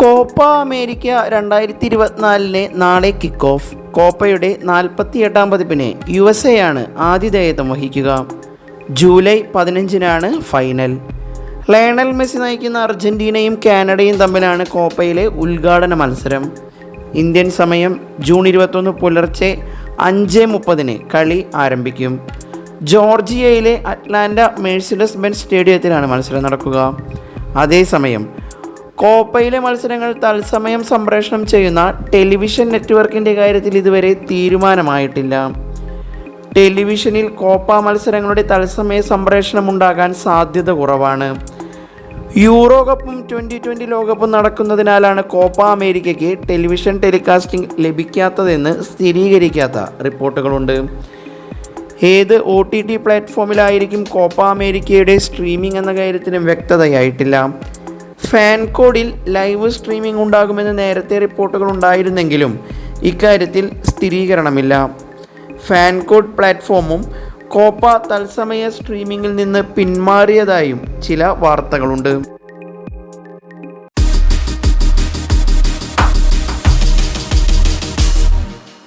Copa America രണ്ടായിരത്തി ഇരുപത്തിനാലിന് നാളെ കിക്ക് ഓഫ് കോപ്പയുടെ നാൽപ്പത്തി എട്ടാം പതിപ്പിന് യു എസ് എ ആണ് ആതിഥേയത്വം വഹിക്കുക. ജൂലൈ പതിനഞ്ചിനാണ് ഫൈനൽ ലയണൽ മെസ്സി നയിക്കുന്ന അർജന്റീനയും കാനഡയും തമ്മിലാണ് കോപ്പയിലെ ഉദ്ഘാടന മത്സരം. ഇന്ത്യൻ സമയം ജൂൺ ഇരുപത്തൊന്ന് പുലർച്ചെ അഞ്ച് മുപ്പതിന് കളി ആരംഭിക്കും. ജോർജിയയിലെ അറ്റ്ലാന്റ മേഴ്സിഡസ് ബെൻസ് സ്റ്റേഡിയത്തിലാണ് മത്സരം നടക്കുക. അതേസമയം കോപ്പയിലെ മത്സരങ്ങൾ തത്സമയം സംപ്രേഷണം ചെയ്യുന്ന ടെലിവിഷൻ നെറ്റ്വർക്കിന്റെ കാര്യത്തിൽ ഇതുവരെ തീരുമാനമായിട്ടില്ല. ടെലിവിഷനിൽ കോപ്പ മത്സരങ്ങളുടെ തത്സമയ സംപ്രേഷണം ഉണ്ടാകാൻ സാധ്യത കുറവാണ്. യൂറോ കപ്പും ട്വന്റി ട്വന്റി ലോകകപ്പും നടക്കുന്നതിനാലാണ് കോപ്പ അമേരിക്കയ്ക്ക് ടെലിവിഷൻ ടെലികാസ്റ്റിംഗ് ലഭിക്കാത്തതെന്ന് സ്ഥിരീകരിക്കാത്ത റിപ്പോർട്ടുകളുണ്ട്. ഏത് ഒ ടി ടി പ്ലാറ്റ്ഫോമിലായിരിക്കും കോപ്പ അമേരിക്കയുടെ സ്ട്രീമിംഗ് എന്ന കാര്യത്തിനും വ്യക്തതയായിട്ടില്ല. ഫാൻ കോഡിൽ ലൈവ് സ്ട്രീമിംഗ് ഉണ്ടാകുമെന്ന് നേരത്തെ റിപ്പോർട്ടുകൾ ഉണ്ടായിരുന്നെങ്കിലും ഇക്കാര്യത്തിൽ സ്ഥിരീകരണമില്ല. ഫാൻ കോഡ് പ്ലാറ്റ്ഫോമും കോപ്പ തത്സമയ സ്ട്രീമിംഗിൽ നിന്ന് പിന്മാറിയതായും ചില വാർത്തകളുണ്ട്.